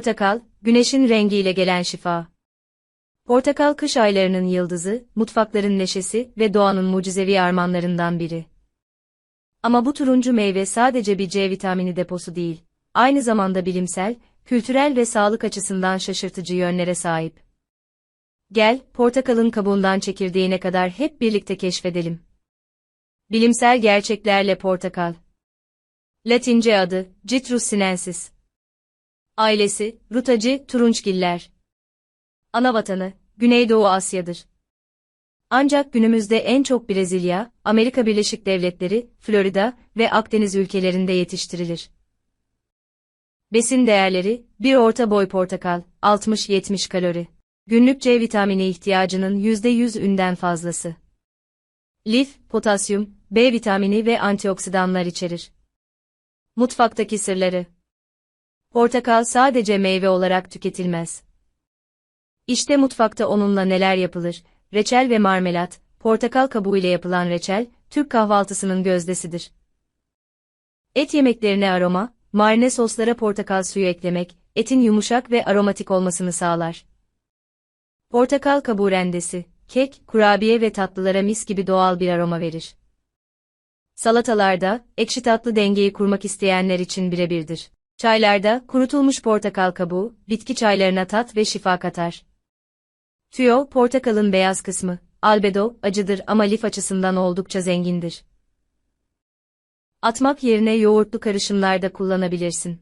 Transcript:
Portakal, güneşin rengiyle gelen şifa. Portakal kış aylarının yıldızı, mutfakların neşesi ve doğanın mucizevi armağanlarından biri. Ama bu turuncu meyve sadece bir C vitamini deposu değil, aynı zamanda bilimsel, kültürel ve sağlık açısından şaşırtıcı yönlere sahip. Gel, portakalın kabuğundan çekirdeğine kadar hep birlikte keşfedelim. Bilimsel gerçeklerle portakal. Latince adı, Citrus sinensis. Ailesi, rutacı, turunçgiller. Ana vatanı, Güneydoğu Asya'dır. Ancak günümüzde en çok Brezilya, Amerika Birleşik Devletleri, Florida ve Akdeniz ülkelerinde yetiştirilir. Besin değerleri, bir orta boy portakal, 60-70 kalori. Günlük C vitamini ihtiyacının %100 ünden fazlası. Lif, potasyum, B vitamini ve antioksidanlar içerir. Mutfaktaki sırları Portakal sadece meyve olarak tüketilmez. İşte mutfakta onunla neler yapılır, reçel ve marmelat, portakal kabuğu ile yapılan reçel, Türk kahvaltısının gözdesidir. Et yemeklerine aroma, marine soslara portakal suyu eklemek, etin yumuşak ve aromatik olmasını sağlar. Portakal kabuğu rendesi, kek, kurabiye ve tatlılara mis gibi doğal bir aroma verir. Salatalarda, ekşi tatlı dengeyi kurmak isteyenler için birebirdir. Çaylarda, kurutulmuş portakal kabuğu, bitki çaylarına tat ve şifa katar. Tüyo, portakalın beyaz kısmı, albedo, acıdır ama lif açısından oldukça zengindir. Atmak yerine yoğurtlu karışımlarda kullanabilirsin.